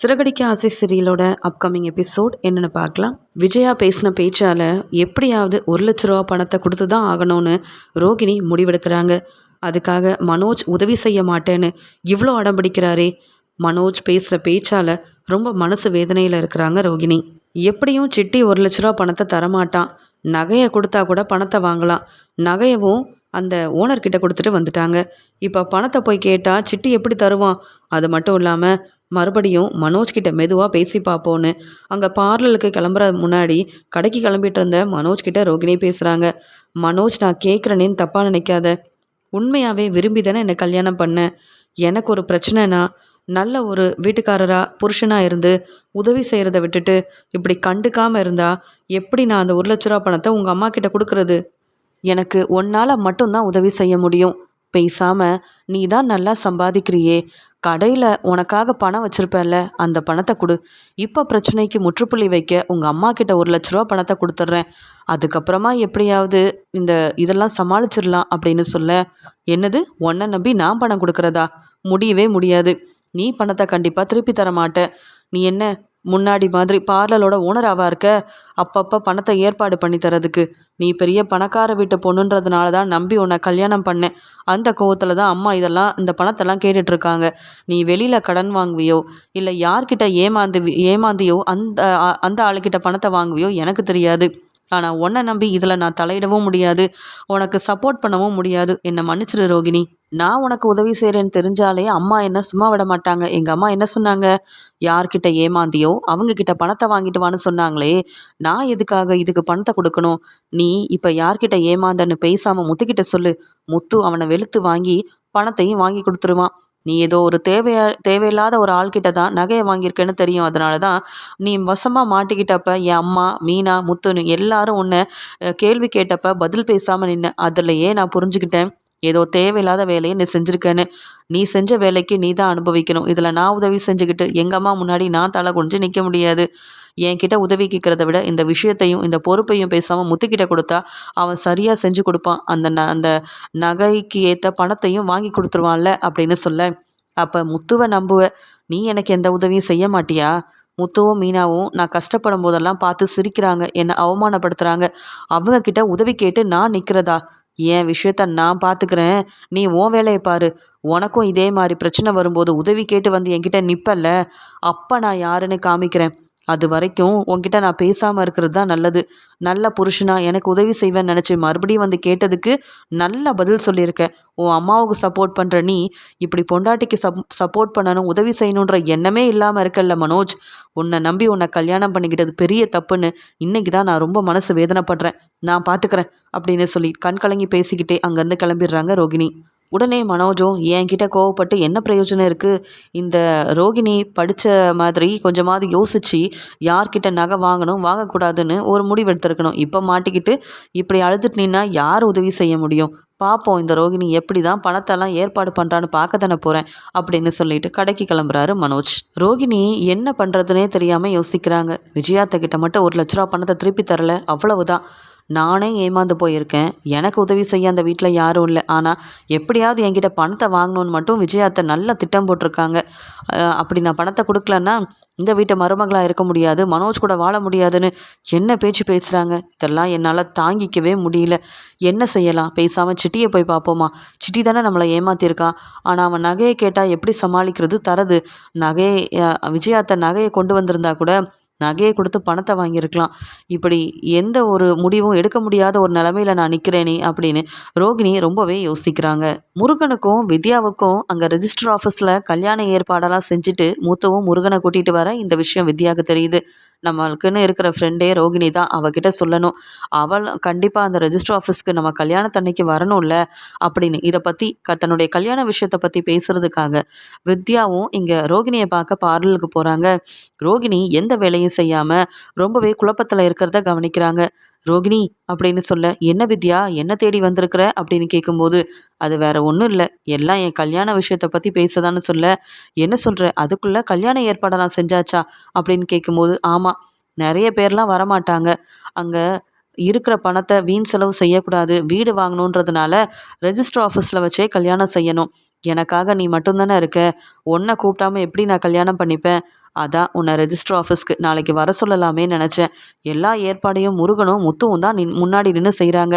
சிறகடிக்க ஆசை சீரியலோட upcoming episode என்னென்னு பார்க்கலாம். விஜயா பேசின பேச்சால் எப்படியாவது ஒரு லட்ச ரூபா பணத்தை கொடுத்து தான் ஆகணும்னு ரோகிணி முடிவெடுக்கிறாங்க. அதுக்காக மனோஜ் உதவி செய்ய மாட்டேன்னு இவ்வளோ அடம் பிடிக்கிறாரே. மனோஜ் பேசுகிற பேச்சால் ரொம்ப மனசு வேதனையில் இருக்கிறாங்க ரோகிணி. எப்படியும் சிட்டி ஒரு லட்ச ரூபா பணத்தை தரமாட்டான். நகையை கொடுத்தா கூட பணத்தை வாங்கலாம். நகையவும் அந்த ஓனர்கிட்ட கொடுத்துட்டு வந்துட்டாங்க. இப்போ பணத்தை போய் கேட்டால் சிட்டி எப்படி தருவான்? அது மட்டும் இல்லாமல் மறுபடியும் மனோஜ் கிட்ட மெதுவாக பேசி பார்ப்போன்னு அங்கே பார்லருக்கு கிளம்புற முன்னாடி கடைக்கு கிளம்பிட்டு இருந்த மனோஜ் கிட்ட ரோகிணி பேசுகிறாங்க மனோஜ் நான் கேட்குறேனேன்னு தப்பாக நினைக்காத. உண்மையாகவே விரும்பி தானே என்னை கல்யாணம் பண்ணேன் எனக்கு ஒரு பிரச்சனைனா நல்ல ஒரு வீட்டுக்காரராக புருஷனாக இருந்து உதவி செய்கிறத விட்டுட்டு இப்படி கண்டுக்காமல் இருந்தால் எப்படி நான் அந்த ஒரு லட்ச ரூபா பணத்தை உங்கள் அம்மா கிட்ட கொடுக்குறது? எனக்கு ஒன்னால் மட்டும்தான் உதவி செய்ய முடியும். பேசாமல் நீ தான் நல்லா சம்பாதிக்கிறியே. கடையில் உனக்காக பணம் வச்சுருப்பேன்ல அந்த பணத்தை கொடு. இப்போ பிரச்சனைக்கு முற்றுப்புள்ளி வைக்க உங்கள் அம்மா கிட்ட ஒரு லட்ச ரூபா பணத்தை கொடுத்துட்றேன். அதுக்கப்புறமா எப்படியாவது இந்த இதெல்லாம் சமாளிச்சிடலாம் அப்படின்னு சொல்ல என்னது? உன்னை நம்பி நான் பணம் கொடுக்குறதா? முடியவே முடியாது. நீ பணத்தை கண்டிப்பாக திருப்பி தர மாட்ட நீ என்ன முன்னாடி மாதிரி பார்லரோட ஓனராவாக இருக்க? அப்பப்போ பணத்தை ஏற்பாடு பண்ணி தரதுக்கு. நீ பெரிய பணக்கார வீட்டு பொண்ணுன்றதுனால தான் நம்பி உன்னை கல்யாணம் பண்ணேன். அந்த கோவத்தில் தான் அம்மா இதெல்லாம் இந்த பணத்தெல்லாம் கேட்டுட்ருக்காங்க. நீ வெளியில் கடன் வாங்குவியோ இல்லை யார்கிட்ட ஏமாந்து ஏமாந்தியோ அந்த அந்த ஆளுக்கிட்ட பணத்தை வாங்குவியோ எனக்கு தெரியாது. ஆனால் உன்னை நம்பி இதில் நான் தலையிடவும் முடியாது. உனக்கு சப்போர்ட் பண்ணவும் முடியாது. என்னை மன்னிச்சிரு ரோகிணி. நான் உனக்கு உதவி செய்கிறேன்னு தெரிஞ்சாலே அம்மா என்ன சும்மா விட மாட்டாங்க. எங்கள் அம்மா என்ன சொன்னாங்க? யார்கிட்ட ஏமாந்தியோ அவங்கக்கிட்ட பணத்தை வாங்கிட்டு வான்னு சொன்னாங்களே நான் எதுக்காக இதுக்கு பணத்தை கொடுக்கணும்? நீ இப்போ யார்கிட்ட ஏமாந்தன்னு பேசாமல் முத்துக்கிட்ட சொல்லு. முத்து அவனை வெளுத்து வாங்கி பணத்தையும் வாங்கி கொடுத்துருவான். நீ ஏதோ ஒரு தேவையா தேவையில்லாத ஒரு ஆள்கிட்ட தான் நகையை வாங்கியிருக்கேன்னு தெரியும். அதனால தான் நீ வசமாக மாட்டிக்கிட்டப்ப என் அம்மா மீனா முத்துன்னு எல்லாரும் உன்னை கேள்வி கேட்டப்ப பதில் பேசாமல் நின்ன. ஏன் நான் புரிஞ்சுக்கிட்டேன். ஏதோ தேவையில்லாத வேலையை நீ செஞ்சுருக்கேன்னு. நீ செஞ்ச வேலைக்கு நீ தான் அனுபவிக்கணும். இதில் நான் உதவி செஞ்சுக்கிட்டு எங்கள் அம்மா முன்னாடி நான் தலை குனிஞ்சு நிற்க முடியாது. என்கிட்ட உதவி கேட்குறத விட இந்த விஷயத்தையும் இந்த பொறுப்பையும் பேசாமல் முத்துக்கிட்ட கொடுத்தா அவன் சரியாக செஞ்சு கொடுப்பான். அந்த ந அந்த நகைக்கு ஏற்ற பணத்தையும் வாங்கி கொடுத்துருவான்ல அப்படின்னு சொல்ல. அப்போ முத்துவை நம்புவ நீ எனக்கு எந்த உதவியும் செய்ய மாட்டியா? முத்துவும் மீனாவும் நான் கஷ்டப்படும் போதெல்லாம் பார்த்து சிரிக்கிறாங்க. என்னை அவமானப்படுத்துகிறாங்க அவங்கக்கிட்ட உதவி கேட்டு நான் நிற்கிறதா என் விஷயத்த நான் பார்த்துக்கிறேன் நீ உன் வேலையை பாரு. உனக்கும் இதே மாதிரி பிரச்சனை வரும்போது உதவி கேட்டு வந்து என்கிட்ட நிற்பல்ல அப்போ நான் யாருன்னு காமிக்கிறேன். அது வரைக்கும் உன்கிட்ட நான் பேசாமல் இருக்கிறது தான் நல்லது. நல்ல புருஷனா எனக்கு உதவி செய்வேன்னு நினச்சி மறுபடியும் வந்து கேட்டதுக்கு நல்ல பதில் சொல்லியிருக்கேன். உன் அம்மாவுக்கு சப்போர்ட் பண்ணுற நீ இப்படி பொண்டாட்டிக்கு சப் சப்போர்ட் பண்ணணும் உதவி செய்யணுன்ற எண்ணமே இல்லாமல் இருக்கல்ல மனோஜ். உன்னை நம்பி உன்னை கல்யாணம் பண்ணிக்கிட்டது பெரிய தப்புன்னு இன்னைக்கு தான் நான் ரொம்ப மனசு வேதனைப்படுறேன். நான் பார்த்துக்கிறேன் அப்படின்னு சொல்லி கண் கலங்கி பேசிக்கிட்டே அங்கேருந்து கிளம்பிடுறாங்க ரோகிணி. உடனே மனோஜும் என்கிட்ட கோவப்பட்டு என்ன பிரயோஜனம் இருக்குது இந்த ரோகிணி படித்த மாதிரி கொஞ்சமாவது யோசித்து யார்கிட்ட நகை வாங்கணும் வாங்கக்கூடாதுன்னு ஒரு முடிவு எடுத்திருக்கணும். இப்போ மாட்டிக்கிட்டு இப்படி அழுதுட்டு நின்னா யார் உதவி செய்ய முடியும்? பார்ப்போம் இந்த ரோகிணி எப்படி தான் பணத்தெல்லாம் ஏற்பாடு பண்ணுறான்னு பார்க்க தானே போகிறேன் அப்படின்னு சொல்லிட்டு கடைக்கு கிளம்புறாரு மனோஜ். ரோகிணி என்ன பண்ணுறதுனே தெரியாமல் யோசிக்கிறாங்க. விஜயாத்த கிட்ட மட்டும் ஒரு லட்ச ரூபா பணத்தை திருப்பி தரல. அவ்வளவுதான். நானே ஏமாந்து போயிருக்கேன். எனக்கு உதவி செய்ய அந்த வீட்டில் யாரும் இல்லை. ஆனால் எப்படியாவது என்கிட்ட பணத்தை வாங்கணும்னு மட்டும் விஜயாத்தை நல்ல திட்டம் போட்டிருக்காங்க. அப்படி நான் பணத்தை கொடுக்கலன்னா இந்த வீட்டை மருமகளாக இருக்க முடியாது. மனோஜ் கூட வாழ முடியாதுன்னு என்ன பேச்சு பேசுகிறாங்க இதெல்லாம் என்னால் தாங்கிக்கவே முடியல. என்ன செய்யலாம்? பேசாமல் சிட்டியை போய் பார்ப்போமா சிட்டி தானே நம்மளை ஏமாத்திருக்கான் ஆனால் அவன் நகையை கேட்டால் எப்படி சமாளிக்கிறது தரது? நகையை விஜயாத்தை நகையை கொண்டு வந்திருந்தா கூட நகையை கொடுத்து பணத்தை வாங்கியிருக்கலாம். இப்படி எந்த ஒரு முடிவும் எடுக்க முடியாத ஒரு நிலமையில நான் நிற்கிறேனே அப்படின்னு ரோகிணி ரொம்பவே யோசிக்கிறாங்க. முருகனுக்கும் வித்யாவுக்கும் அங்கே ரெஜிஸ்டர் ஆஃபீஸில் கல்யாண ஏற்பாடெல்லாம் செஞ்சுட்டு மூத்தவும் முருகனை கூட்டிகிட்டு வர இந்த விஷயம் வித்யாவுக்கு தெரியுது. நம்மளுக்குன்னு இருக்கிற ஃப்ரெண்டே ரோகிணி தான் அவகிட்ட சொல்லணும். அவள் கண்டிப்பாக அந்த ரெஜிஸ்டர் ஆஃபீஸ்க்கு நம்ம கல்யாணத்தன்னைக்கு வரணும்ல அப்படின்னு. இதை பற்றி க தன்னுடைய கல்யாண விஷயத்தை பற்றி பேசுகிறதுக்காக வித்யாவும் இங்கே ரோகிணியை பார்க்க பார்லருக்கு போகிறாங்க ரோகிணி எந்த வேலையும் செய்யாமல் ரொம்பவே குழப்பத்தில் இருக்கிறத கவனிக்கிறாங்க. ரோகிணி அப்படின்னு சொல்ல என்ன வித்யா என்ன தேடி வந்திருக்கிற? அப்படின்னு கேட்கும்போது அது வேற ஒன்றும் இல்லை. எல்லாம் என் கல்யாண விஷயத்தை பற்றி பேசதான்னு சொல்ல. என்ன சொல்கிற அதுக்குள்ளே கல்யாண ஏற்பாடெல்லாம் செஞ்சாச்சா? அப்படின்னு கேட்கும்போது ஆமாம் நிறைய பேர்லாம் வரமாட்டாங்க. அங்கே இருக்கிற பணத்தை வீண் செலவு செய்யக்கூடாது. வீடு வாங்கணுன்றதுனால ரெஜிஸ்டர் ஆஃபீஸில் வச்சே கல்யாணம் செய்யணும். எனக்காக நீ மட்டும்தானே இருக்க? உன்னை கூப்பிட்டாம எப்படி நான் கல்யாணம் பண்ணிப்பேன்? அதான் உன்னை ரெஜிஸ்டர் ஆஃபீஸ்க்கு நாளைக்கு வர சொல்லலாமே நினச்சேன். எல்லா ஏற்பாடையும் முருகனும் முத்துவும் தான் நின் முன்னாடி நின்று செய்கிறாங்க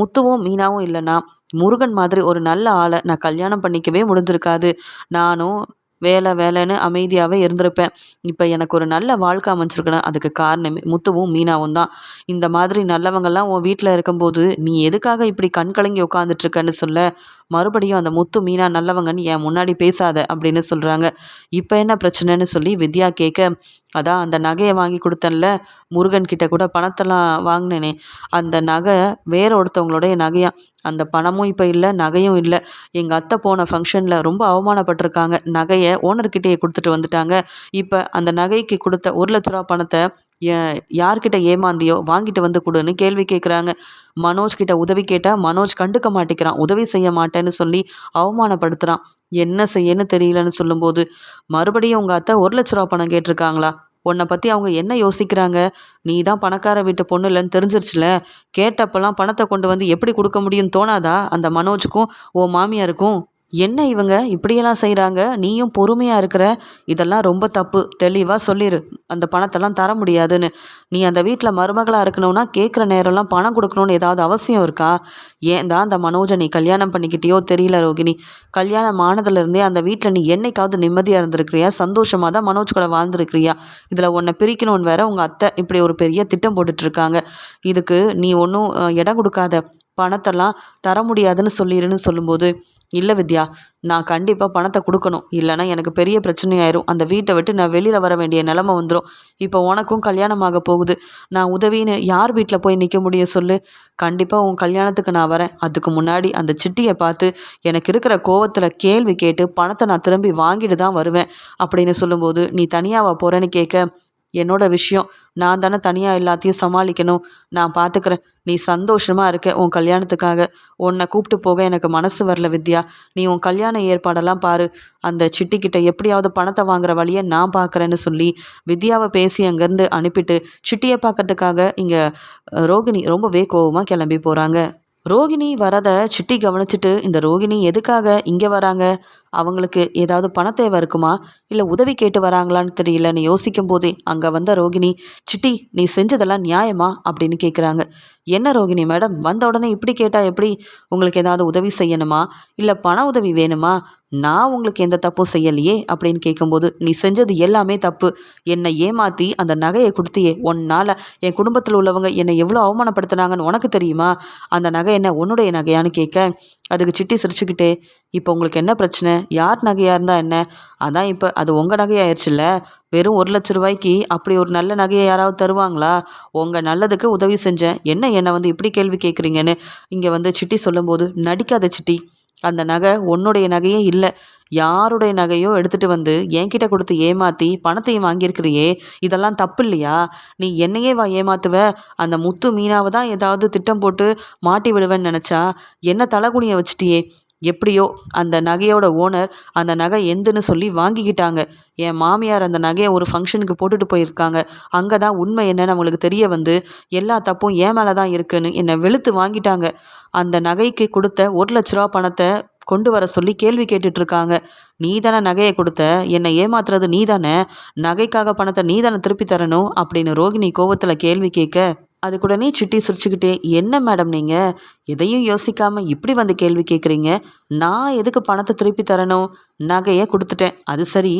முத்துவும் மீனாவும் இல்லைன்னா முருகன் மாதிரி ஒரு நல்ல ஆளை நான் கல்யாணம் பண்ணிக்கவே முடிஞ்சிருக்காது. நானும் வேலை வேலைன்னு அமைதியாகவே இருந்திருப்பேன். இப்போ எனக்கு ஒரு நல்ல வாழ்க்கை அமைஞ்சிருக்குன்னா அதுக்கு காரணமே முத்துவும் மீனாவும் தான். இந்த மாதிரி நல்லவங்கள்லாம் உன் வீட்டில் இருக்கும்போது நீ எதுக்காக இப்படி கண் கலங்கி உட்காந்துட்ருக்கன்னு சொல்ல மறுபடியும் அந்த முத்து மீனா நல்லவங்கன்னு என் முன்னாடி பேசாத அப்படின்னு சொல்கிறாங்க இப்போ என்ன பிரச்சனைன்னு சொல்லி வித்யா கேட்க அதான் அந்த நகையை வாங்கி கொடுத்தேன்ல முருகன் கிட்ட கூட பணத்தெல்லாம் வாங்கினேனே. அந்த நகை வேற ஒருத்தவங்களுடைய நகையா? அந்த பணமும் இப்போ இல்லை நகையும் இல்லை. எங்கள் அத்தை போன ஃபங்க்ஷனில் ரொம்ப அவமானப்பட்டிருக்காங்க. நகையை ஓனர்கிட்டயே கொடுத்துட்டு வந்துட்டாங்க. இப்போ அந்த நகைக்கு கொடுத்த ஒரு லட்ச ரூபா பணத்தை யார்கிட்ட ஏமாந்தியோ வாங்கிட்டு வந்து கொடுன்னு கேள்வி கேட்குறாங்க மனோஜ் கிட்ட உதவி கேட்டால் மனோஜ் கண்டுக்க மாட்டேங்கிறான் உதவி செய்ய மாட்டேன்னு சொல்லி அவமானப்படுத்துகிறான் என்ன செய்யன்னு தெரியலன்னு சொல்லும்போது மறுபடியும் உங்கள் அத்தை ஒரு லட்ச ரூபா பணம் கேட்டிருக்காங்களா? உன்னை பற்றி அவங்க என்ன யோசிக்கிறாங்க? நீ தான் பணக்கார வீட்டு பொண்ணு இல்லைன்னு தெரிஞ்சிருச்சுல? கேட்டப்பெல்லாம் பணத்தை கொண்டு வந்து எப்படி கொடுக்க முடியும்னு தோணாதா அந்த மனோஜுக்கும் ஓ மாமியாருக்கும்? என்ன இவங்க? இப்படியெல்லாம் செய்கிறாங்க நீயும் பொறுமையாக இருக்கிற? இதெல்லாம் ரொம்ப தப்பு. தெளிவாக சொல்லிடு அந்த பணத்தெல்லாம் தர முடியாதுன்னு. நீ அந்த வீட்டில் மருமகளாக இருக்கணும்னா கேட்குற நேரம்லாம் பணம் கொடுக்கணும்னு ஏதாவது அவசியம் இருக்கா? ஏன் தான் அந்த மனோஜை நீ கல்யாணம் பண்ணிக்கிட்டியோ தெரியல ரோகிணி. கல்யாணம் ஆனதுலேருந்தே அந்த வீட்டில் நீ என்னைக்காவது நிம்மதியாக இருந்திருக்கிறியா? சந்தோஷமாக தான் மனோஜ் கூட வாழ்ந்துருக்கிறியா? இதில் உன்னை பிரிக்கணும்னு வேற உங்கள் அத்தை இப்படி ஒரு பெரிய திட்டம் போட்டுட்ருக்காங்க. இதுக்கு நீ ஒன்றும் இடம் கொடுக்காத. பணத்தெல்லாம் தர முடியாதுன்னு சொல்லிடுன்னு சொல்லும்போது இல்லை வித்யா நான் கண்டிப்பாக பணத்தை கொடுக்கணும். இல்லைனா எனக்கு பெரிய பிரச்சனையாயிரும். அந்த வீட்டை விட்டு நான் வெளியில் வர வேண்டிய நிலமை வந்துடும் இப்போ உனக்கும் கல்யாணமாக போகுது. நான் உதவின்னு யார் வீட்டில் போய் நிற்க முடியும் சொல்லு. கண்டிப்பாக உன் கல்யாணத்துக்கு நான் வரேன். அதுக்கு முன்னாடி அந்த சிட்டியை பார்த்து எனக்கு இருக்கிற கோவத்தில் கேள்வி கேட்டு பணத்தை நான் திரும்பி வாங்கிட்டு தான் வருவேன். அப்படின்னு சொல்லும்போது நீ தனியாவா போகிறேன்னு கேட்க என்னோட விஷயம். நான் தானே தனியாக எல்லாத்தையும் சமாளிக்கணும். நான் பார்த்துக்கிறேன் நீ சந்தோஷமாக இருக்க உன் கல்யாணத்துக்காக. உன்னை கூப்பிட்டு போக எனக்கு மனசு வரல வித்யா. நீ உன் கல்யாண ஏற்பாடெல்லாம் பாரு. அந்த சிட்டிக்கிட்ட எப்படியாவது பணத்தை வாங்குற வழியை நான் பார்க்குறேன்னு சொல்லி வித்யாவை பேசி அங்கேருந்து அனுப்பிட்டு சிட்டியை பார்க்கறதுக்காக இங்கே ரோகிணி ரொம்பவே கோவமாக கிளம்பி போகிறாங்க ரோகிணி வரதை சிட்டி கவனிச்சுட்டு இந்த ரோகிணி எதுக்காக இங்கே வராங்க? அவங்களுக்கு ஏதாவது பண தேவை இருக்குமா? இல்லை உதவி கேட்டு வராங்களான்னு தெரியலன்னு யோசிக்கும் போதே அங்கே வந்த ரோகிணி சிட்டி நீ செஞ்சதெல்லாம் நியாயமா? அப்படின்னு கேட்குறாங்க என்ன ரோகிணி மேடம்? வந்த உடனே இப்படி கேட்டால் எப்படி? உங்களுக்கு ஏதாவது உதவி செய்யணுமா? இல்லை பண உதவி வேணுமா? நான் உங்களுக்கு எந்த தப்பும் செய்யலையே? அப்படின்னு கேட்கும்போது நீ செஞ்சது எல்லாமே தப்பு. என்னை ஏமாற்றி அந்த நகையை கொடுத்தியே ஒன்னால் என் குடும்பத்தில் உள்ளவங்க என்னை எவ்வளோ அவமானப்படுத்துனாங்கன்னு உனக்கு தெரியுமா? அந்த நகை என்ன உன்னுடைய நகையான்னு கேட்க அதுக்கு சிட்டி சிரிச்சுக்கிட்டே இப்போ உங்களுக்கு என்ன பிரச்சனை? யார் நகையாக இருந்தால் என்ன? அதான் இப்போ அது உங்கள் நகையாயிருச்சுல்ல? வெறும் ஒரு லட்ச ரூபாய்க்கு அப்படி ஒரு நல்ல நகையை யாராவது தருவாங்களா? உங்கள் நல்லதுக்கு உதவி செஞ்சேன். என்ன என்னை வந்து இப்படி கேள்வி கேட்குறீங்கன்னு இங்கே வந்து சிட்டி சொல்லும்போது நடிக்காத சிட்டி. அந்த நகை உன்னுடைய நகையே இல்லை. யாருடைய நகையோ எடுத்துகிட்டு வந்து என்கிட்ட கொடுத்து ஏமாற்றி பணத்தையும் வாங்கியிருக்கிறியே. இதெல்லாம் தப்பு இல்லையா நீ என்னையே வா ஏமாத்துவ. அந்த முத்து மீனாவை தான் ஏதாவது திட்டம் போட்டு மாட்டி விடுவேன்னு நினச்சா என்ன தலைகுனியை வச்சிட்டியே? எப்படியோ அந்த நகையோட ஓனர் அந்த நகை எந்துன்னு சொல்லி வாங்கிக்கிட்டாங்க. என் மாமியார் அந்த நகையை ஒரு ஃபங்க்ஷனுக்கு போட்டுட்டு போயிருக்காங்க. அங்கே தான் உண்மை என்னன்னு அவங்களுக்கு தெரிய வந்து எல்லா தப்பும் ஏன் மேலே தான் இருக்குன்னு என்னை வெளுத்து வாங்கிட்டாங்க. அந்த நகைக்கு கொடுத்த ஒரு லட்ச ரூபா பணத்தை கொண்டு வர சொல்லி கேள்வி கேட்டுட்ருக்காங்க. நீ தானே நகையை கொடுத்த? என்னை ஏமாத்துறது நீ தானே நகைக்காக பணத்தை நீ தானே திருப்பி தரணும்? அப்படின்னு ரோகிணி கோவத்தில் கேள்வி கேட்க அதுக்குடனே சிட்டி சிரிச்சுக்கிட்டே என்ன மேடம் நீங்கள் எதையும் யோசிக்காமல் இப்படி வந்து கேள்வி கேட்குறீங்க நான் எதுக்கு பணத்தை திருப்பி தரணும்? நகையை கொடுத்துட்டேன். அது சரி.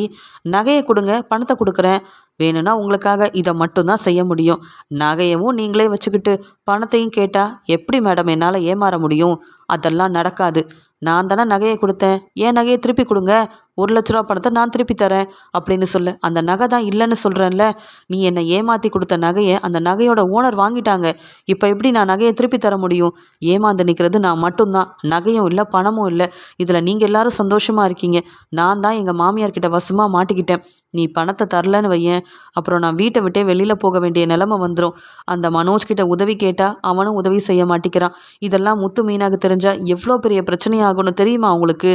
நகையை கொடுங்க. பணத்தை கொடுக்குறேன். வேணும்னா உங்களுக்காக இதை மட்டும்தான் செய்ய முடியும். நகையவும் நீங்களே வச்சுக்கிட்டு பணத்தையும் கேட்டால் எப்படி மேடம் என்னால் ஏமாற முடியும்? அதெல்லாம் நடக்காது. நான் தானே நகையை கொடுத்தேன். ஏன் நகையை திருப்பி கொடுங்க? ஒரு லட்ச ரூபா பணத்தை நான் திருப்பி தரேன் அப்படின்னு சொல்லு. அந்த நகை தான் இல்லைன்னு சொல்கிறேன்ல நீ என்னை ஏமாற்றி கொடுத்த நகையை அந்த நகையோட ஓனர் வாங்கிட்டாங்க. இப்போ எப்படி நான் நகையை திருப்பி தர முடியும்? ஏமாந்து நிற்கிறது நான் மட்டும்தான். நகையும் இல்லை பணமும் இல்லை. இதில் நீங்கள் எல்லாரும் சந்தோஷமாக இருக்கீங்க. நான் தான் எங்கள் மாமியார்கிட்ட வசமாக மாட்டிக்கிட்டேன். நீ பணத்தை தரலன்னு வையேன். அப்புறம் நான் வீட்டை விட்டே வெளியில் போக வேண்டிய நிலமை வந்துடும் அந்த மனோஜ் கிட்ட உதவி கேட்டால் அவனும் உதவி செய்ய மாட்டேங்கிறான் இதெல்லாம் முத்து மீனாக தெரிஞ்சால் எவ்வளோ பெரிய பிரச்சனையாகும்னு தெரியுமா அவங்களுக்கு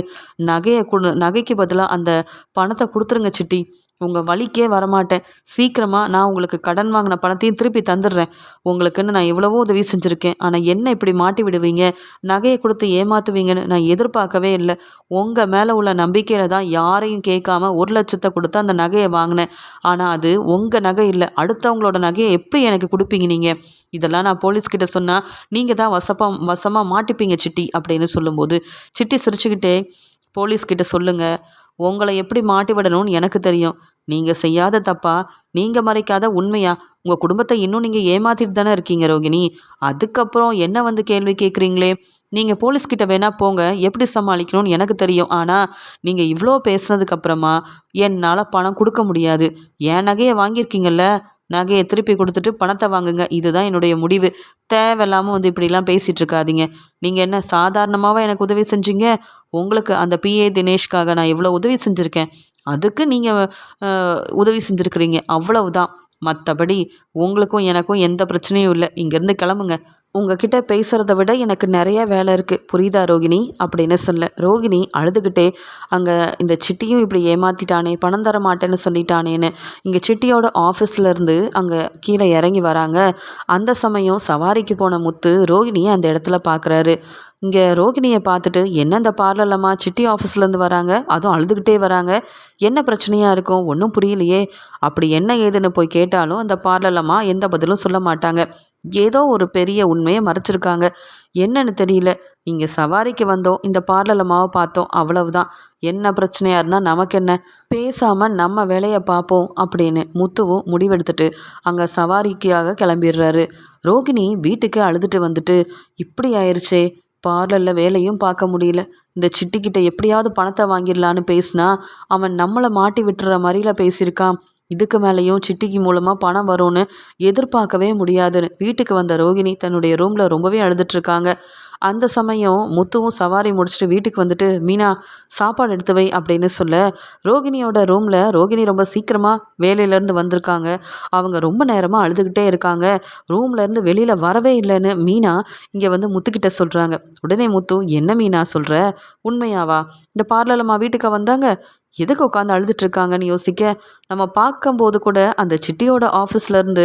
நகையை கொடு நகைக்கு பதிலாக அந்த பணத்தை கொடுத்துருங்க சிட்டி. உங்கள் வழிக்கே வரமாட்டேன். சீக்கிரமாக நான் உங்களுக்கு கடன் வாங்கின பணத்தையும் திருப்பி தந்துடுறேன். உங்களுக்குன்னு நான் எவ்வளவோ உதவி செஞ்சுருக்கேன். ஆனால் என்ன இப்படி மாட்டி விடுவீங்க? நகையை கொடுத்து ஏமாற்றுவீங்கன்னு நான் எதிர்பார்க்கவே இல்லை. உங்கள் மேலே உள்ள நம்பிக்கையில் தான் யாரையும் கேட்காம ஒரு லட்சத்தை கொடுத்து அந்த நகையை வாங்கினேன். ஆனால் அது உங்கள் நகை இல்லை. அடுத்தவங்களோட நகையை எப்படி எனக்கு கொடுப்பீங்க நீங்கள் இதெல்லாம் நான் போலீஸ்கிட்ட சொன்னால் நீங்கள் தான் வசப்பா வசமாக மாட்டிப்பீங்க சிட்டி அப்படின்னு சொல்லும்போது சிட்டி சிரிச்சுக்கிட்டே போலீஸ்கிட்ட சொல்லுங்கள் உங்களை எப்படி மாட்டி விடணும்னு எனக்கு தெரியும். நீங்கள் செய்யாத தப்பா நீங்கள் மறைக்காத உண்மையா உங்கள் குடும்பத்தை இன்னும் நீங்கள் ஏமாத்திட்டு தானே இருக்கீங்க ரோகிணி. அதுக்கப்புறம் என்ன வந்து கேள்வி கேட்குறீங்களே நீங்கள் போலீஸ்கிட்ட வேணா போங்க எப்படி சமாளிக்கணும்னு எனக்கு தெரியும். ஆனால் நீங்கள் இவ்வளோ பேசுனதுக்கப்புறமா என்னால் பணம் கொடுக்க முடியாது. என் நகையை வாங்கியிருக்கீங்கல்ல? நகையை திருப்பி கொடுத்துட்டு பணத்தை வாங்குங்க. இதுதான் என்னுடைய முடிவு. தேவையில்லாமல் வந்து இப்படிலாம் பேசிகிட்டு இருக்காதீங்க நீங்கள் என்ன சாதாரணமாகவா எனக்கு உதவி செஞ்சீங்க? உங்களுக்கு அந்த பிஏ தினேஷ்காக நான் எவ்வளோ உதவி செஞ்சுருக்கேன்? அதுக்கு நீங்கள் உதவி செஞ்சுருக்கிறீங்க. அவ்வளவுதான். மற்றபடி உங்களுக்கும் எனக்கும் எந்த பிரச்சனையும் இல்லை. இங்கேருந்து கிளம்புங்க. உங்ககிட்ட பேசுகிறத விட எனக்கு நிறைய வேலை இருக்குது புரியுதா ரோகிணி? அப்படின்னு சொல்ல. ரோகிணி அழுதுகிட்டே அங்கே இந்த சிட்டியும் இப்படி ஏமாற்றிட்டானே பணம் தர மாட்டேன்னு சொல்லிட்டானேன்னு. இங்கே சிட்டியோட ஆஃபீஸ்லேருந்து அங்கே கீழே இறங்கி வராங்க. அந்த சமயம் சவாரிக்கு போன முத்து ரோகிணியை அந்த இடத்துல பார்க்குறாரு இங்கே ரோகிணியை பார்த்துட்டு என்ன இந்த பார்லர்லம்மா? சிட்டி ஆஃபீஸ்லேருந்து வராங்க. அதுவும் அழுதுகிட்டே வராங்க. என்ன பிரச்சனையாக இருக்கும்? ஒன்றும் புரியலையே. அப்படி என்ன ஏதுன்னு போய் கேட்டாலும் அந்த பார்லர்லம்மா எந்த பதிலும் சொல்ல மாட்டாங்க. ஏதோ ஒரு பெரிய உண்மையை மறைச்சிருக்காங்க. என்னன்னு தெரியல. இங்கே சவாரிக்கு வந்தோம். இந்த பார்லலமாவை பார்த்தோம். அவ்வளவுதான். என்ன பிரச்சனையாக இருந்தால் நமக்கு என்ன பேசாமல் நம்ம வேலையை பார்ப்போம் அப்படின்னு முத்துவும் முடிவெடுத்துட்டு அங்கே சவாரிக்காக கிளம்பிடுறாரு. ரோகிணி வீட்டுக்கு அழுதுட்டு வந்துட்டு இப்படி ஆயிடுச்சே பார்லரில் வேலையும் பார்க்க முடியல. இந்த சிட்டிக்கிட்ட எப்படியாவது பணத்தை வாங்கிடலான்னு பேசினா அவன் நம்மளை மாட்டி விட்டுற மாதிரில பேசியிருக்கான். இதுக்கு மேலேயும் சிட்டிக்கு மூலமாக பணம் வரும்னு எதிர்பார்க்கவே முடியாதுன்னு வீட்டுக்கு வந்த ரோகிணி தன்னுடைய ரூமில் ரொம்பவே அழுதுட்ருக்காங்க அந்த சமயம் முத்துவும் சவாரி முடிச்சுட்டு வீட்டுக்கு வந்துட்டு மீனா சாப்பாடு எடுத்து வை அப்படின்னு சொல்ல ரோகிணியோட ரூமில் ரோகிணி ரொம்ப சீக்கிரமாக வேலையிலேருந்து வந்திருக்காங்க. அவங்க ரொம்ப நேரமாக அழுதுகிட்டே இருக்காங்க. ரூம்லேருந்து வெளியில் வரவே இல்லைன்னு மீனா இங்கே வந்து முத்துக்கிட்ட சொல்கிறாங்க உடனே முத்து என்ன மீனா சொல்கிற உண்மையாவா? இந்த பார்லலம்மா வீட்டுக்கு வந்தாங்க? எதுக்கு உட்காந்து அழுதுட்ருக்காங்கன்னு யோசிக்க? நம்ம பார்க்கும்போது கூட அந்த சிட்டியோட ஆஃபீஸ்லேருந்து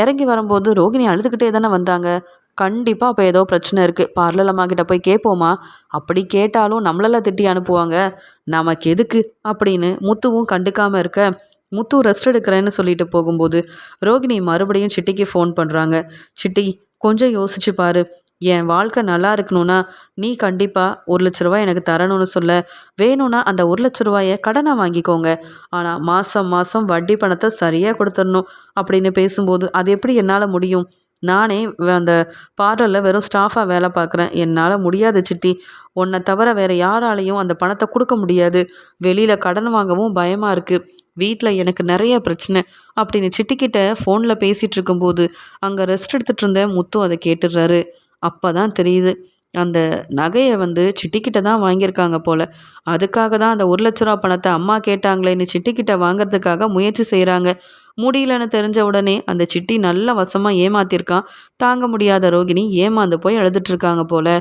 இறங்கி வரும்போது ரோகிணி அழுதுகிட்டே தானே வந்தாங்க. கண்டிப்பாக அப்போ ஏதோ பிரச்சனை இருக்குது பார்லர் அம்மாக்கிட்ட போய் கேட்போமா அப்படி கேட்டாலும் நம்மளெல்லாம் திட்டி அனுப்புவாங்க. நமக்கு எதுக்கு அப்படின்னு முத்துவும் கண்டுக்காமல் இருக்க முத்து ரெஸ்ட் எடுக்கிறேன்னு சொல்லிட்டு போகும்போது ரோகிணி மறுபடியும் சிட்டிக்கு ஃபோன் பண்ணுறாங்க சிட்டி கொஞ்சம் யோசிச்சு பாரு. என் வாழ்க்கை நல்லா இருக்கணும்னா நீ கண்டிப்பாக ஒரு லட்ச ரூபாய் எனக்கு தரணும்னு சொல்ல. வேணும்னா அந்த ஒரு லட்ச ரூபாயை கடனாக வாங்கிக்கோங்க. ஆனால் மாதம் மாதம் வட்டி பணத்தை சரியாக கொடுத்துடணும். அப்படின்னு பேசும்போது அது எப்படி என்னால் முடியும்? நானே அந்த பார்லரில் வெறும் ஸ்டாஃபாக வேலை பார்க்குறேன். என்னால் முடியாது சிட்டி உன்னை தவிர வேறு யாராலையும் அந்த பணத்தை கொடுக்க முடியாது. வெளியில் கடன் வாங்கவும் பயமாக இருக்குது வீட்டில் எனக்கு நிறைய பிரச்சனை. அப்படின்னு சிட்டிக்கிட்ட ஃபோனில் பேசிகிட்டு இருக்கும்போது அங்கே ரெஸ்ட் எடுத்துகிட்டு இருந்த முத்து அதை கேட்டுடுறாரு. அப்போ தான் தெரியுது. அந்த நகையை வந்து சிட்டிக்கிட்ட தான் வாங்கியிருக்காங்க போல். அதுக்காக தான் அந்த ஒரு லட்ச ரூபா பணத்தை அம்மா கேட்டாங்களேன்னு சிட்டிக்கிட்ட வாங்குறதுக்காக முயற்சி செய்கிறாங்க முடியலன்னு தெரிஞ்ச உடனே அந்த சிட்டி நல்ல வசமாக ஏமாத்திருக்கான். தாங்க முடியாத ரோகிணி ஏமாந்து போய் அழுதுட்ருக்காங்க போல்.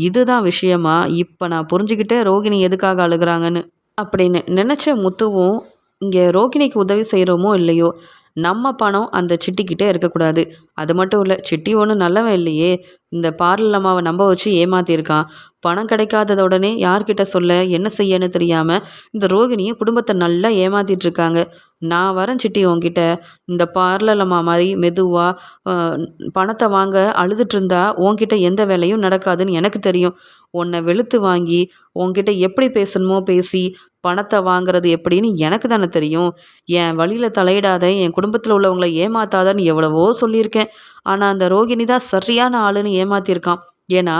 இதுதான் விஷயமா? இப்போ நான் புரிஞ்சுக்கிட்டே ரோகிணி எதுக்காக அழுகிறாங்கன்னு. அப்படின்னு நினச்ச முத்துவும் இங்கே ரோகிணிக்கு உதவி செய்கிறோமோ இல்லையோ நம்ம பணம் அந்த சிட்டிக்கிட்டே இருக்கக்கூடாது. அது மட்டும் இல்லை சிட்டி ஒன்றும் நல்லவன் இல்லையே. இந்த பார்லர் அம்மாவை நம்ப வச்சு ஏமாத்தியிருக்கான் பணம் கிடைக்காதத உடனே யார்கிட்ட சொல்ல என்ன செய்யன்னு தெரியாமல் இந்த ரோகிணியை குடும்பத்தை நல்லா ஏமாத்திட்டு இருக்காங்க நான் வரேன் சிட்டி உங்ககிட்ட இந்த பார்லர் அம்மா மாதிரி மெதுவாக பணத்தை வாங்க அழுதுட்டு இருந்தா உன்கிட்ட எந்த வேலையும் நடக்காதுன்னு எனக்கு தெரியும். உன்னை வெளுத்து வாங்கி உன்கிட்ட எப்படி பேசணுமோ பேசி பணத்தை வாங்குறது எப்படின்னு எனக்கு தானே தெரியும். என் வழியில் தலையிடாத என் குடும்பத்தில் உள்ளவங்களை ஏமாத்தாதன்னு எவ்வளவோ சொல்லியிருக்கேன். ஆனால் அந்த ரோகிணி தான் சரியான ஆளுன்னு ஏமாத்தியிருக்கான். ஏன்னா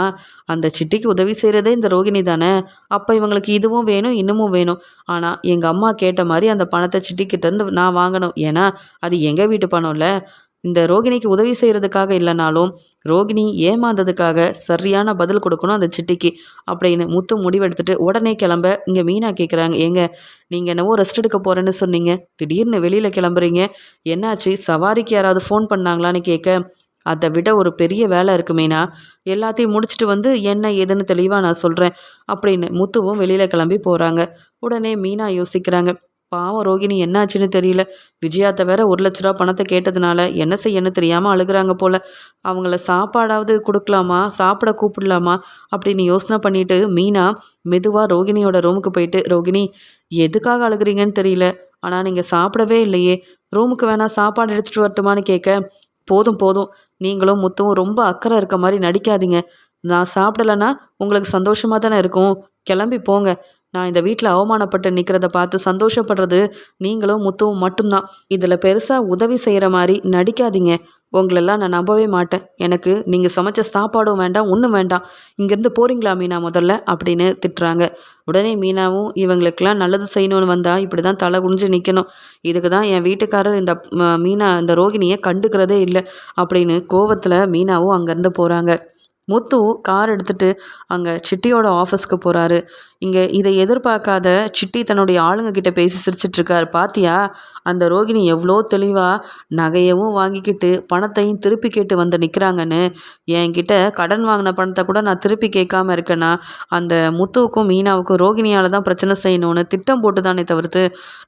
அந்த சிட்டிக்கு உதவி செய்கிறதே இந்த ரோகிணி தானே. அப்போ இவங்களுக்கு இதுவும் வேணும் இன்னமும் வேணும். ஆனால் எங்கள் அம்மா கேட்ட மாதிரி அந்த பணத்தை சிட்டிக்கிட்டேருந்து நான் வாங்கணும். ஏன்னா அது எங்கள் வீட்டு பணம் இல்லை இந்த ரோகிணிக்கு உதவி செய்கிறதுக்காக இல்லைனாலும் ரோகிணி ஏமாந்ததுக்காக சரியான பதில் கொடுக்கணும் அந்த சிட்டிக்கு அப்படின்னு முத்து முடிவெடுத்துட்டு உடனே கிளம்ப இங்கே மீனா கேட்குறாங்க ஏங்க நீங்கள் என்னவோ ரெஸ்ட் எடுக்க போகிறேன்னு சொன்னீங்க. திடீர்னு வெளியில் கிளம்புறீங்க. என்னாச்சு? சவாரிக்கு யாராவது ஃபோன் பண்ணாங்களான்னு கேட்க அதை விட ஒரு பெரிய வேலை இருக்குமேனா எல்லாத்தையும் முடிச்சுட்டு வந்து என்ன ஏதுன்னு தெளிவாக நான் சொல்கிறேன் அப்படின்னு முத்துவும் வெளியில் கிளம்பி போகிறாங்க உடனே மீனா யோசிக்கிறாங்க. பாவம் ரோகிணி என்னாச்சுன்னு தெரியல. விஜயாத்த வேற ஒரு லட்ச ரூபா பணத்தை கேட்டதுனால என்ன செய்யன்னு தெரியாமல் அழுகுறாங்க போல. அவங்கள சாப்பாடாவது கொடுக்கலாமா? சாப்பிட கூப்பிடலாமா? அப்படின்னு யோசனை பண்ணிட்டு மீனா மெதுவாக ரோகிணியோட ரூமுக்கு போயிட்டு ரோகிணி எதுக்காக அழுகுறீங்கன்னு தெரியல. ஆனால் நீங்கள் சாப்பிடவே இல்லையே. ரூமுக்கு வேணால் சாப்பாடு எடுத்துகிட்டு வரட்டுமான்னு கேட்க போதும் போதும். நீங்களும் முத்தும் ரொம்ப அக்கறை இருக்க மாதிரி நடிக்காதீங்க. நான் சாப்பிடலன்னா உங்களுக்கு சந்தோஷமாக தானே இருக்கும்? கிளம்பி போங்க. நான் இந்த வீட்டில் அவமானப்பட்டு நிற்கிறத பார்த்து சந்தோஷப்படுறது நீங்களும் முத்துவும் மட்டும்தான். இதில் பெருசாக உதவி செய்கிற மாதிரி நடிக்காதீங்க. உங்களெல்லாம் நான் நம்பவே மாட்டேன். எனக்கு நீங்கள் சமைச்ச சாப்பாடும் வேண்டாம் ஒன்றும் வேண்டாம். இங்கேருந்து போகிறீங்களா மீனா முதல்ல? அப்படின்னு திட்டுறாங்க. உடனே மீனாவும் இவங்களுக்கெல்லாம் நல்லது செய்யணும்னு வந்தால் இப்படி தான் தலை குனிஞ்சு நிற்கணும் இதுக்கு தான் என் வீட்டுக்காரர் இந்த மீனா இந்த ரோகிணியை கண்டுக்கிறதே இல்லை. அப்படின்னு கோவத்தில் மீனாவும் அங்கேருந்து போகிறாங்க முத்து கார் எடுத்துகிட்டு அங்கே சிட்டியோட ஆஃபீஸ்க்கு போகிறாரு இங்கே இதை எதிர்பார்க்காத சிட்டி தன்னுடைய ஆளுங்க கிட்ட பேசி சிரிச்சிட்ருக்காரு. பாத்தியா? அந்த ரோகிணி எவ்வளோ தெளிவாக நகையவும் வாங்கிக்கிட்டு பணத்தையும் திருப்பி கேட்டு வந்து நிற்கிறாங்கன்னு என்கிட்ட கடன் வாங்கின பணத்தை கூட நான் திருப்பி கேட்காம இருக்கேன்னா அந்த முத்துவுக்கும் மீனாவுக்கும் ரோகிணியால் தான் பிரச்சனை செய்யணும்னு திட்டம் போட்டு தானே தவிர்த்து.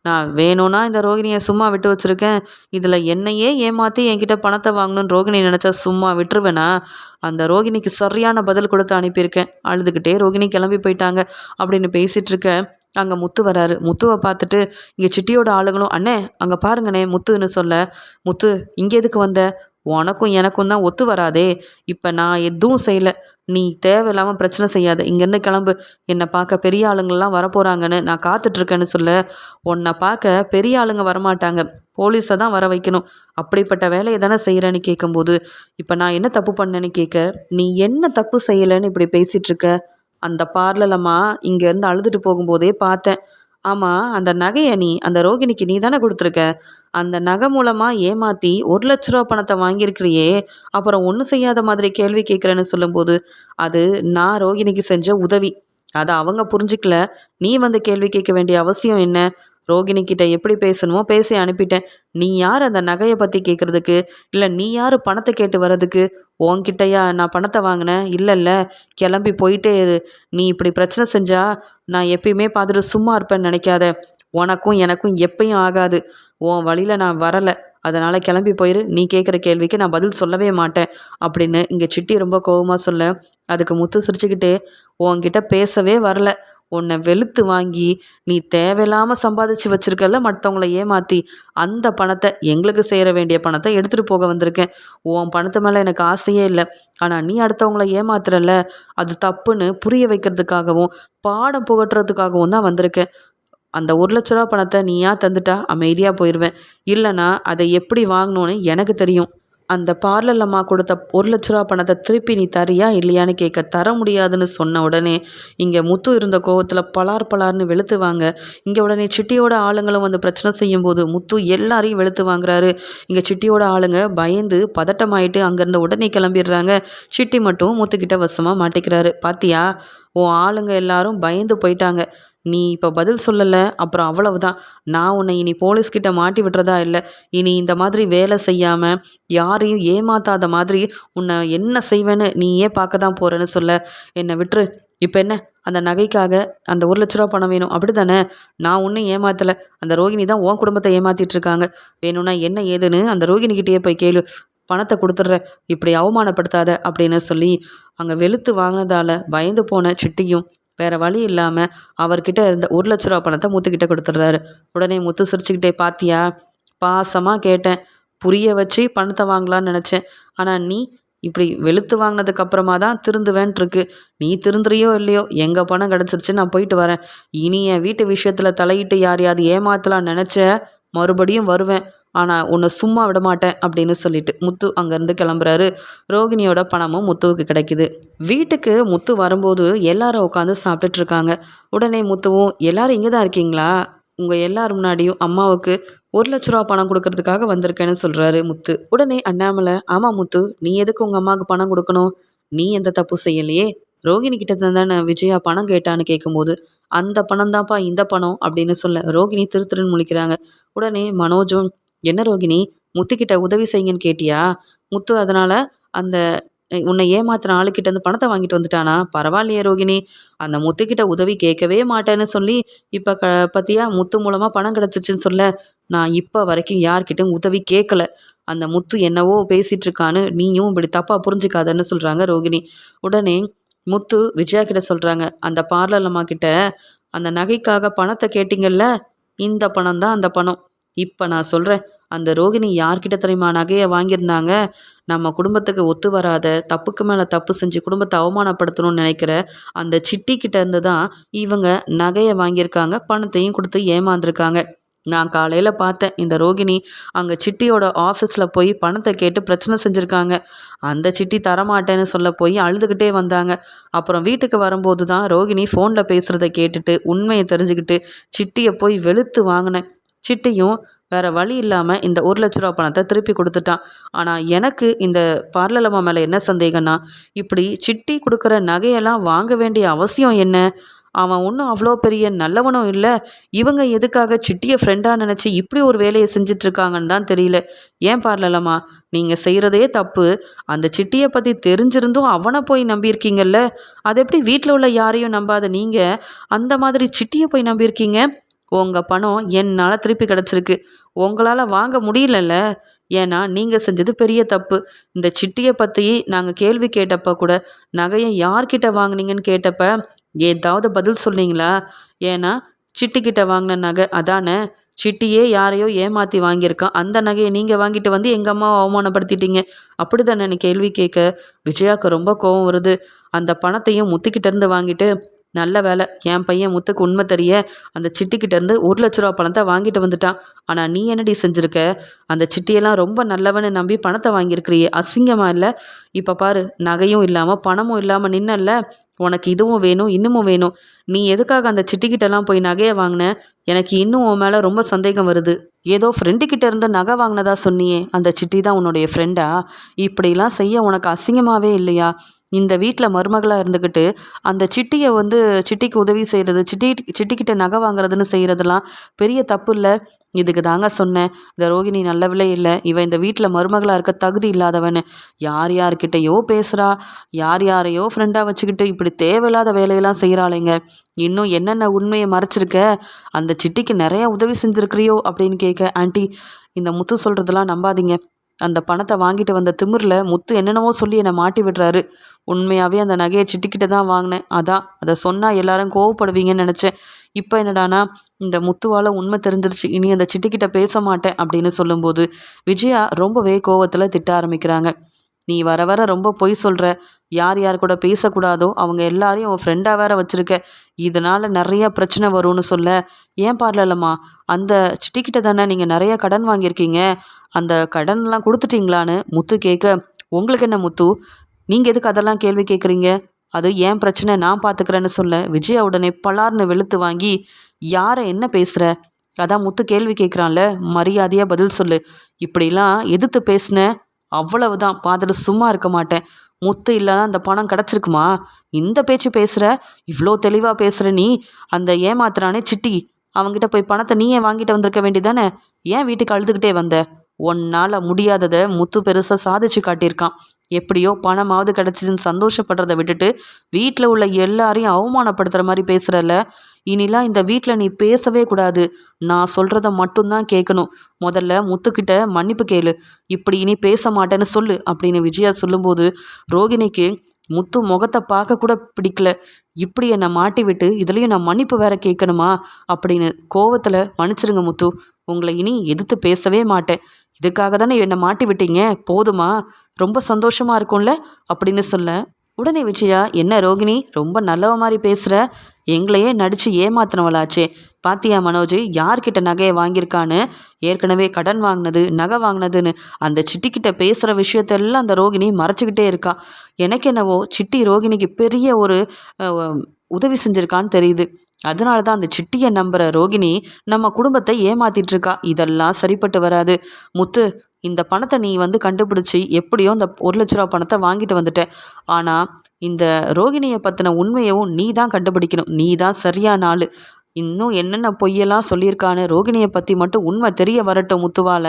நான் வேணும்னா இந்த ரோகிணியை சும்மா விட்டு வச்சுருக்கேன். இதில் என்னையே ஏமாற்றி என்கிட்ட பணத்தை வாங்கணும்னு ரோகிணி நினச்சா சும்மா விட்டுருவேனா? அந்த ரோகிணிக்கு சரியான பதில் கொடுத்து அனுப்பியிருக்கேன். அழுதுகிட்டே ரோகிணி கிளம்பி போயிட்டாங்க. அப்படின்னு பேசிகிட்டு இருக்க அங்கே முத்து வராரு. முத்துவை பார்த்துட்டு இங்கே சிட்டியோட ஆளுங்களும் அண்ணே அங்கே பாருங்கண்ணே முத்துன்னு சொல்ல. முத்து இங்கே எதுக்கு வந்த? உனக்கும் எனக்கும் தான் ஒத்து வராதே. இப்போ நான் எதுவும் செய்யலை. நீ தேவையில்லாமல் பிரச்சனை செய்யாத. இங்கேருந்து கிளம்பு. என்னை பார்க்க பெரிய ஆளுங்கள்லாம் வரப்போகிறாங்கன்னு நான் காத்துட்ருக்கேன்னு சொல்ல. உன்னை பார்க்க பெரிய ஆளுங்க வரமாட்டாங்க. போலீஸை தான் வர வைக்கணும். அப்படிப்பட்ட வேலையை தானே செய்கிறேன்னு கேட்கும்போது இப்போ நான் என்ன தப்பு பண்ணேன்னு கேட்க நீ என்ன தப்பு செய்யலைன்னு இப்படி பேசிகிட்ருக்க அந்த பார்லலம்மா இங்கேருந்து அழுதுட்டு போகும்போதே பார்த்தேன். ஆமாம் அந்த நகையை நீ அந்த ரோகிணிக்கு நீ தானே கொடுத்துருக்க? அந்த நகை மூலமாக ஏமாற்றி ஒரு லட்ச ரூபா பணத்தை வாங்கியிருக்கிறியே அப்புறம் ஒன்றும் செய்யாத மாதிரி கேள்வி கேட்குறேன்னு சொல்லும்போது அது நான் ரோகிணிக்கு செஞ்ச உதவி. அதை அவங்க புரிஞ்சுக்கல. நீ வந்து கேள்வி கேட்க வேண்டிய அவசியம் என்ன? ரோகிணி கிட்ட எப்படி பேசணுமோ பேசி அனுப்பிட்டேன். நீ யார் அந்த நகையை பற்றி கேட்குறதுக்கு இல்லை நீ யார் பணத்தை கேட்டு வர்றதுக்கு? உன்கிட்டயா நான் பணத்தை வாங்கினேன்? இல்லை இல்லை கிளம்பி போயிட்டே இரு. நீ இப்படி பிரச்சனை செஞ்சா நான் எப்பயுமே பார்த்துட்டு சும்மா இருப்பேன்னு நினைக்காத. உனக்கும் எனக்கும் எப்பயும் ஆகாது. உன் வழியில் நான் வரலை. அதனால் கிளம்பி போயிரு. நீ கேட்குற கேள்விக்கு நான் பதில் சொல்லவே மாட்டேன். அப்படின்னு இங்கே சிட்டி ரொம்ப கோபமாக சொல்ல அதுக்கு முத்து சிரிச்சுக்கிட்டே உன்கிட்ட பேசவே வரல. உன்னை வெளுத்து வாங்கி நீ தேவையில்லாமல் சம்பாதிச்சு வச்சுருக்கல மற்றவங்கள ஏமாற்றி அந்த பணத்தை எங்களுக்கு சேர வேண்டிய பணத்தை எடுத்துகிட்டு போக வந்திருக்கேன். உன் பணத்து மேலே எனக்கு ஆசையே இல்லை. ஆனால் நீ அடுத்தவங்கள ஏமாத்துறல அது தப்புன்னு புரிய வைக்கிறதுக்காகவும் பாடம் புகட்டுறதுக்காகவும் தான் வந்திருக்கேன். அந்த ஒரு லட்ச ரூபா பணத்தை நீயா தந்துட்டா அமைதியாக போயிடுவேன் இல்லைனா அதை எப்படி வாங்கணும்னு எனக்கு தெரியும். அந்த பார்லர் அம்மா கொடுத்த ஒரு லட்ச ரூபா பணத்தை திருப்பி நீ தரியா இல்லையான்னு கேட்க தர முடியாதுன்னு சொன்ன உடனே இங்கே முத்து இருந்த கோவத்தில் பலார் பலார்னு வெளுத்துவாங்க. இங்கே உடனே சிட்டியோட ஆளுங்களும் வந்து பிரச்சனை செய்யும்போது முத்து எல்லாரையும் வெளுத்து வாங்குறாரு. இங்கே சிட்டியோட ஆளுங்க பயந்து பதட்டமாயிட்டு அங்கேருந்து உடனே கிளம்பிடுறாங்க. சிட்டி மட்டும் முத்துக்கிட்ட வசமாக மாட்டிக்கிறாரு. பாத்தியா? உன் ஆளுங்க எல்லாரும் பயந்து போயிட்டாங்க. நீ இப்போ பதில் சொல்லலை அப்புறம் அவ்வளவுதான். நான் உன்னை இனி போலீஸ்கிட்ட மாட்டி விட்டுறதா இல்லை. இனி இந்த மாதிரி வேலை செய்யாமல் யாரையும் ஏமாத்தாத மாதிரி உன்னை என்ன செய்வேன்னு நீயே பார்க்க தான் போகிறேன்னு சொல்ல. என்னை விட்டுரு. இப்போ என்ன? அந்த நகைக்காக அந்த ஒரு லட்ச ரூபா பணம் வேணும். அப்படி தானே நான் ஒன்றும் ஏமாத்தலை. அந்த ரோகிணி தான் உன் குடும்பத்தை ஏமாத்திட்டு இருக்காங்க. வேணும்னா என்ன ஏதுன்னு அந்த ரோகிணிக்கிட்டேயே போய் கேளு. பணத்தை கொடுத்துட்ற. இப்படி அவமானப்படுத்தாத அப்படின்னு சொல்லி அங்கே வெளுத்து வாங்கினதால பயந்து போன சிட்டியும் வேறு வழி இல்லாமல் அவர்கிட்ட இருந்த ஒரு லட்ச ரூபா பணத்தை முத்துக்கிட்ட கொடுத்துட்றாரு. உடனே முத்து சிரிச்சுக்கிட்டே பாத்தியா பாசமாக கேட்டேன். புரிய வச்சு பணத்தை வாங்கலான்னு நினச்சேன். ஆனால் நீ இப்படி வெளுத்து வாங்கினதுக்கு அப்புறமா தான் திருந்துவேன்ட்ருக்கு. நீ திருந்துறியோ இல்லையோ எங்கள் பணம் கிடச்சிருச்சு நான் போயிட்டு வரேன். இனி என் வீட்டு விஷயத்தில் தலையிட்டு யாரையாவது ஏமாத்தலாம் நினச்ச மறுபடியும் வருவேன். ஆனால் உன்னை சும்மா விட மாட்டேன் அப்படின்னு சொல்லிட்டு முத்து அங்கேருந்து கிளம்புறாரு. ரோகிணியோட பணமும் முத்துவுக்கு கிடைக்குது. வீட்டுக்கு முத்து வரும்போது எல்லாரும் உட்காந்து சாப்பிட்டுட்ருக்காங்க. உடனே முத்துவும் எல்லாரும் இங்கே தான் இருக்கீங்களா? உங்கள் எல்லார் முன்னாடியும் அம்மாவுக்கு ஒரு லட்ச ரூபா பணம் கொடுக்கறதுக்காக வந்திருக்கேன்னு சொல்கிறாரு முத்து. உடனே அண்ணாமலை ஆமாம் முத்து நீ எதுக்கு உங்கள் அம்மாவுக்கு பணம் கொடுக்கணும்? நீ எந்த தப்பு செய்யலையே? ரோகிணி கிட்ட தானே விஜயா பணம் கேட்டான்னு கேட்கும்போது அந்த பணம் தான்ப்பா இந்த பணம் அப்படின்னு சொல்ல ரோகிணி திரு திருன்னு முழிக்கிறாங்க. உடனே மனோஜும் என்ன ரோகிணி முத்துக்கிட்ட உதவி செய்யுங்கன்னு கேட்டியா? முத்து அதனால் அந்த உன்னை ஏமாத்தின ஆளுக்கிட்ட இருந்து பணத்தை வாங்கிட்டு வந்துட்டானா? பரவாயில்லையே ரோகிணி அந்த முத்துக்கிட்ட உதவி கேட்கவே மாட்டேன்னு சொல்லி இப்போ க பத்தியா முத்து மூலமாக பணம் கிடச்சிச்சின்னு சொல்ல நான் இப்போ வரைக்கும் யார்கிட்டயும் உதவி கேட்கல. அந்த முத்து என்னவோ பேசிட்டு இருக்கான்னு நீயும் இப்படி தப்பாக புரிஞ்சுக்காதன்னு சொல்கிறாங்க ரோகிணி. உடனே முத்து விஜயா கிட்ட சொல்கிறாங்க அந்த பார்லர் அம்மா கிட்ட அந்த நகைக்காக பணத்தை கேட்டிங்கல்ல இந்த பணம் தான் அந்த பணம். இப்போ நான் சொல்கிறேன் அந்த ரோகிணி யார்கிட்ட தெரியுமா நகையை வாங்கியிருந்தாங்க? நம்ம குடும்பத்துக்கு ஒத்து வராத தப்புக்கு மேலே தப்பு செஞ்சு குடும்பத்தை அவமானப்படுத்தணும்னு நினைக்கிற அந்த சிட்டி கிட்ட இருந்து தான் இவங்க நகையை வாங்கியிருக்காங்க பணத்தையும் கொடுத்து ஏமாந்துருக்காங்க. நான் காலையில் பார்த்தேன் இந்த ரோகிணி அங்கே சிட்டியோட ஆஃபீஸில் போய் பணத்தை கேட்டு பிரச்சனை செஞ்சுருக்காங்க. அந்த சிட்டி தரமாட்டேன்னு சொல்ல போய் அழுதுகிட்டே வந்தாங்க. அப்புறம் வீட்டுக்கு வரும்போது தான் ரோகிணி ஃபோனில் பேசுகிறத கேட்டுட்டு உண்மையை தெரிஞ்சுக்கிட்டு சிட்டியை போய் வெளுத்து வாங்கினேன். சிட்டியும் வேற வழி இல்லாமல் இந்த ஒரு லட்ச ரூபா பணத்தை திருப்பி கொடுத்துட்டான். ஆனால் எனக்கு இந்த பார்லலம்மா மேலே என்ன சந்தேகம்னா இப்படி சிட்டி கொடுக்குற நகையெல்லாம் வாங்க வேண்டிய அவசியம் என்ன? அவன் ஒன்றும் அவ்வளோ பெரிய நல்லவனும் இல்லை. இவங்க எதுக்காக சிட்டியை ஃப்ரெண்டாக நினச்சி இப்படி ஒரு வேலையை செஞ்சிட்ருக்காங்கன்னு தான் தெரியல. ஏன் பார்லலம்மா நீங்கள் செய்கிறதே தப்பு. அந்த சிட்டியை பற்றி தெரிஞ்சிருந்தும் அவனை போய் நம்பியிருக்கீங்கல்ல? அது எப்படி வீட்டில் உள்ள யாரையும் நம்பாத நீங்கள் அந்த மாதிரி சிட்டியை போய் நம்பியிருக்கீங்க? உங்கள் பணம் என்னால் திருப்பி கிடச்சிருக்கு. உங்களால் வாங்க முடியலல்ல. ஏன்னா நீங்கள் செஞ்சது பெரிய தப்பு. இந்த சிட்டியை பற்றி நாங்கள் கேள்வி கேட்டப்ப கூட நகையை யார்கிட்ட வாங்குனீங்கன்னு கேட்டப்ப ஏதாவது பதில் சொன்னீங்களா? ஏன்னா சிட்டிக்கிட்ட வாங்கின நகை அதானே சிட்டியே யாரையோ ஏமாற்றி வாங்கியிருக்கான். அந்த நகையை நீங்கள் வாங்கிட்டு வந்து எங்கள் அம்மாவை அவமானப்படுத்திட்டீங்க? அப்படி தானே கேள்வி கேட்க? விஜயாவுக்கு ரொம்ப கோவம் வருது. அந்த பணத்தையும் முத்துக்கிட்டேருந்து வாங்கிட்டு நல்ல வேலை. என் பையன் முத்துக்கு உண்மை தெரிய அந்த சிட்டிக்கிட்டேருந்து ஒரு லட்ச ரூபா பணத்தை வாங்கிட்டு வந்துட்டான். ஆனால் நீ என்னடி செஞ்சுருக்க? அந்த சிட்டியெல்லாம் ரொம்ப நல்லவன்னு நம்பி பணத்தை வாங்கியிருக்கிறியே. அசிங்கமாக இல்லை? இப்போ பாரு நகையும் இல்லாமல் பணமும் இல்லாமல் நின்னல்ல? உனக்கு இதுவும் வேணும் இன்னமும் வேணும். நீ எதுக்காக அந்த சிட்டிக்கிட்டலாம் போய் நகையை வாங்கின? எனக்கு இன்னும் உன் மேலே ரொம்ப சந்தேகம் வருது. ஏதோ ஃப்ரெண்டுக்கிட்ட இருந்து நகை வாங்கினதா சொன்னியே. அந்த சிட்டி தான் உன்னுடைய ஃப்ரெண்டா இப்படிலாம் செய்ய உனக்கு அசிங்கமாகவே இல்லையா? இந்த வீட்டில் மருமகளாக இருந்துக்கிட்டு அந்த சிட்டியை வந்து சிட்டிக்கு உதவி செய்கிறது சிட்டி சிட்டிக்கிட்ட நகை வாங்குறதுன்னு செய்கிறதெல்லாம் பெரிய தப்பு இல்லை இதுக்கு தாங்க சொன்னேன். இந்த ரோகிணி நல்லவில்லை இல்லை. இவன் இந்த வீட்டில் மருமகளாக இருக்க தகுதி இல்லாதவனு. யார் யார்கிட்டயோ பேசுகிறா யார் யாரையோ ஃப்ரெண்டாக வச்சுக்கிட்டு இப்படி தேவையில்லாத வேலையெல்லாம் செய்கிறாளேங்க இன்னும் என்னென்ன உண்மையை மறைச்சிருக்க? அந்த சிட்டிக்கு நிறையா உதவி செஞ்சுருக்கிறியோ அப்படின்னு கேட்க ஆண்டி இந்த முத்து சொல்கிறதெல்லாம் நம்பாதீங்க. அந்த பணத்தை வாங்கிட்டு வந்த திமிரில் முத்து என்னென்னவோ சொல்லி என்னை மாட்டி விடுறாரு. உண்மையாகவே அந்த நகையை சிட்டிக்கிட்ட தான் வாங்கினேன். அதான் அதை சொன்னால் எல்லாரும் கோவப்படுவீங்கன்னு நினச்சேன். இப்போ என்னடானா இந்த முத்துவால் உண்மை தெரிஞ்சிருச்சு. இனி அந்த சிட்டிக்கிட்ட பேச மாட்டேன் அப்படின்னு சொல்லும்போது விஜயா ரொம்பவே கோவத்தில் திட்ட ஆரம்பிக்கிறாங்க. நீ வர வர ரொம்ப பொய் சொல்கிற யார் யார் கூட பேசக்கூடாதோ அவங்க எல்லாரையும் உன் ஃப்ரெண்டாக வேற வச்சுருக்க. இதனால் நிறைய பிரச்சனை வரும்னு சொல்ல. ஏன் பார்லலம்மா அந்த சிட்டிக்கிட்ட தானே நீங்கள் நிறைய கடன் வாங்கியிருக்கீங்க. அந்த கடன்லாம் கொடுத்துட்டீங்களான்னு முத்து கேட்க உங்களுக்கு என்ன முத்து? நீங்கள் எதுக்கு அதெல்லாம் கேள்வி கேட்குறீங்க? அது ஏன் பிரச்சனை நான் பார்த்துக்கிறேன்னு சொல்ல. விஜயா உடனே பலார்னு வெளுத்து வாங்கி யாரை என்ன பேசுகிற அதான் முத்து கேள்வி கேட்குறான்ல மரியாதையாக பதில் சொல்லு. இப்படிலாம் எதிர்த்து பேசின அவ்வளவுதான் பார்த்துட்டு சும்மா இருக்க மாட்டேன். முத்து இல்லைன்னா அந்த பணம் கிடச்சிருக்குமா? இந்த பேச்சு பேசுகிற இவ்வளோ தெளிவாக பேசுகிற நீ? அந்த ஏமாத்துறானே சிட்டி. அவங்ககிட்ட போய் பணத்தை நீ ஏன் வாங்கிட்டு வந்திருக்க வேண்டியதானே? ஏன் வீட்டுக்கு அழுதுகிட்டே வந்த? உன்னால் முடியாததை முத்து பெருசாக சாதிச்சு காட்டியிருக்கான். எப்படியோ பணமாவது கிடச்சிதுன்னு சந்தோஷப்படுறத விட்டுட்டு வீட்டில் உள்ள எல்லாரையும் அவமானப்படுத்துகிற மாதிரி பேசுகிறல்ல இனிலாம் இந்த வீட்டில் நீ பேசவே கூடாது. நான் சொல்கிறத மட்டும்தான் கேட்கணும் முதல்ல முத்துக்கிட்ட மன்னிப்பு கேளு. இப்படி இனி பேச மாட்டேன்னு சொல்லு அப்படின்னு விஜயா சொல்லும்போது ரோகிணிக்கு முத்து முகத்தை பார்க்க கூட பிடிக்கல. இப்படி என்னை மாட்டி விட்டு இதுலேயும் நான் மன்னிப்பு வேற கேட்கணுமா? அப்படின்னு கோவத்தில் மன்னிச்சிருங்க முத்து. உங்களை இனி எதிர்த்து பேசவே மாட்டேன். இதுக்காக தானே என்னை மாட்டி விட்டீங்க? போதுமா? ரொம்ப சந்தோஷமா இருக்கும்ல? அப்படின்னு சொல்ல உடனே விஜயா என்ன ரோகிணி ரொம்ப நல்லவ மாதிரி பேசுகிற எங்களையே நடித்து ஏமாத்தினவளாச்சே. பாத்தியா மனோஜ் யார்கிட்ட நகையை வாங்கியிருக்கான்னு? ஏற்கனவே கடன் வாங்கினது நகை வாங்கினதுன்னு. அந்த சிட்டிக்கிட்ட பேசுகிற விஷயத்தெல்லாம் அந்த ரோகிணி மறைச்சிக்கிட்டே இருக்கா. எனக்கு என்னவோ சிட்டி ரோகிணிக்கு பெரிய ஒரு உதவி செஞ்சுருக்கான்னு தெரியுது. அதனால தான் அந்த சிட்டியை நம்புகிற ரோகிணி நம்ம குடும்பத்தை ஏமாத்திட்டு இருக்கா இதெல்லாம் சரிப்பட்டு வராது. முத்து இந்த பணத்தை நீ வந்து கண்டுபிடிச்சி எப்படியோ இந்த ஒரு லட்ச ரூபா பணத்தை வாங்கிட்டு வந்துட்ட. ஆனால் இந்த ரோகிணியை பற்றின உண்மையவும் நீ தான் கண்டுபிடிக்கணும். நீ தான் சரியான ஆள். இன்னும் என்னென்ன பொய்யெல்லாம் சொல்லியிருக்கான்னு ரோகிணியை பற்றி மட்டும் உண்மை தெரிய வரட்டும் முத்துவால.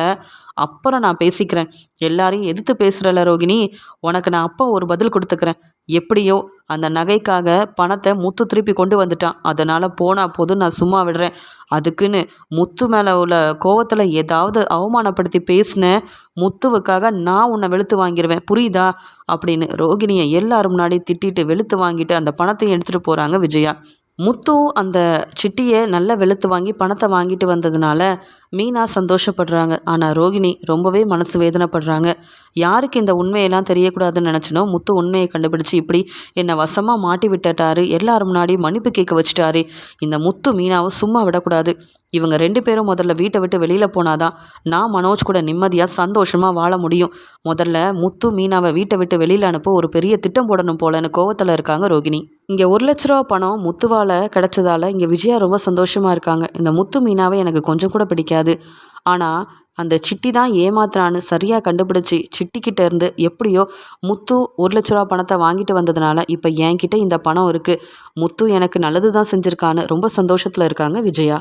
அப்புறம் நான் பேசிக்கிறேன். எல்லாரையும் எதிர்த்து பேசுகிறல ரோகிணி. உனக்கு நான் அப்போ ஒரு பதில் கொடுத்துக்கிறேன். எப்படியோ அந்த நகைக்காக பணத்தை முத்து திருப்பி கொண்டு வந்துட்டான். அதனால் போனால் போதும் நான் சும்மா விடுறேன். அதுக்குன்னு முத்து மேலே உள்ள கோவத்தில் ஏதாவது அவமானப்படுத்தி பேசினேன் முத்துவுக்காக நான் உன்னை வெளுத்து வாங்கிடுவேன் புரியுதா? அப்படின்னு ரோகிணியை எல்லாரும் முன்னாடி திட்டிட்டு வெளுத்து வாங்கிட்டு அந்த பணத்தையும் எடுத்துகிட்டு போகிறாங்க விஜயா. முத்து அந்த சிட்டியை நல்லா வெளுத்து வாங்கி பணத்தை வாங்கிட்டு வந்ததுனால மீனா சந்தோஷப்படுறாங்க. ஆனால் ரோகிணி ரொம்பவே மனசு வேதனைப்படுறாங்க. யாருக்கு இந்த உண்மையெல்லாம் தெரியக்கூடாதுன்னு நினச்சினோ முத்து உண்மையை கண்டுபிடிச்சு இப்படி என்னை வசமாக மாட்டி விட்டுட்டாரு. எல்லாரும் முன்னாடி மன்னிப்பு கேட்க வச்சுட்டாரு. இந்த முத்து மீனாவை சும்மா விடக்கூடாது. இவங்க ரெண்டு பேரும் முதல்ல வீட்டை விட்டு வெளியில் போனாதான் நான் மனோஜ் கூட நிம்மதியாக சந்தோஷமாக வாழ முடியும். முதல்ல முத்து மீனாவை வீட்டை விட்டு வெளியில் அனுப்ப. ஒரு பெரிய திட்டம் போடணும் போலன்னு கோவத்தில் இருக்காங்க ரோகிணி. இங்கே ஒரு லட்ச ரூபா பணம் முத்துவால் கிடச்சதால இங்கே விஜயா ரொம்ப சந்தோஷமாக இருக்காங்க. இந்த முத்து மீனாவை எனக்கு கொஞ்சம் கூட பிடிக்காது. ஆனால் அந்த சிட்டி தான் ஏமாத்துறான்னு சரியாக கண்டுபிடிச்சி சிட்டிக்கிட்ட இருந்து எப்படியோ முத்து ஒரு லட்ச ரூபா பணத்தை வாங்கிட்டு வந்ததுனால இப்போ என்கிட்ட இந்த பணம் இருக்குது முத்து எனக்கு நல்லது தான் செஞ்சுருக்கான்னு ரொம்ப சந்தோஷத்தில் இருக்காங்க விஜயா.